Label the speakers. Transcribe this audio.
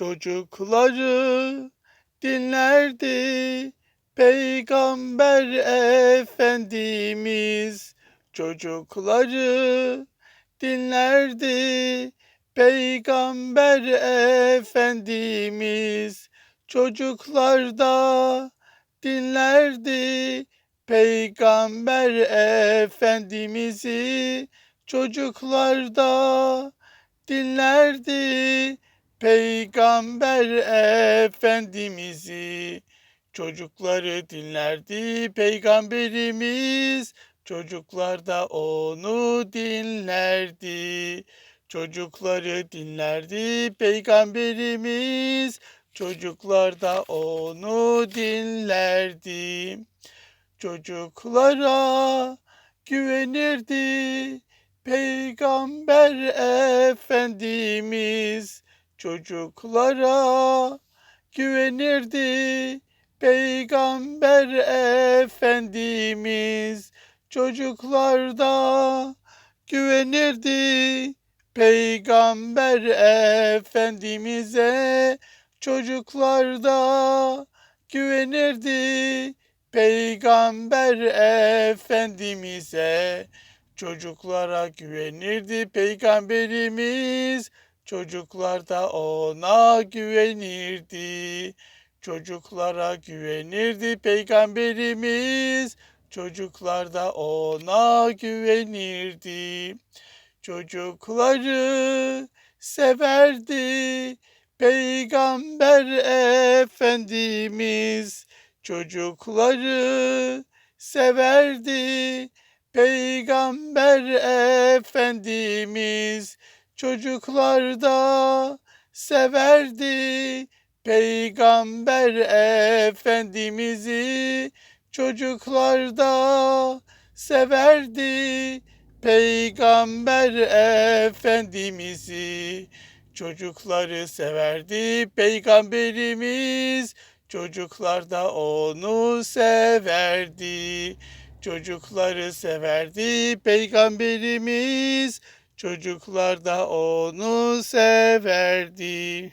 Speaker 1: çocukları dinlerdi. Peygamber Efendimiz çocukları dinlerdi. Peygamber Efendimiz çocuklar da dinlerdi. Peygamber Efendimiz'i çocuklar da dinlerdi. Peygamber Efendimiz'i çocukları dinlerdi. Peygamberimiz çocuklar da onu dinlerdi. Çocukları dinlerdi. Peygamberimiz çocuklar da onu dinlerdi. Çocuklara güvenirdi. Peygamber Efendimiz çocuklara güvenirdi. Peygamber Efendimiz çocuklarda güvenirdi. Peygamber Efendimiz'e çocuklarda güvenirdi. Peygamber Efendimiz'e çocuklara güvenirdi. Peygamberimiz çocuklar da ona güvenirdi. Çocuklara güvenirdi Peygamberimiz çocuklar da ona güvenirdi. Çocukları severdi Peygamber Efendimiz çocukları severdi Peygamber Efendimiz çocuklar da severdi Peygamber Efendimiz'i. Çocuklar da severdi Peygamber Efendimiz'i. Çocukları severdi Peygamberimiz. Çocuklar da onu severdi. Çocukları severdi Peygamberimiz çocuklar da onu severdi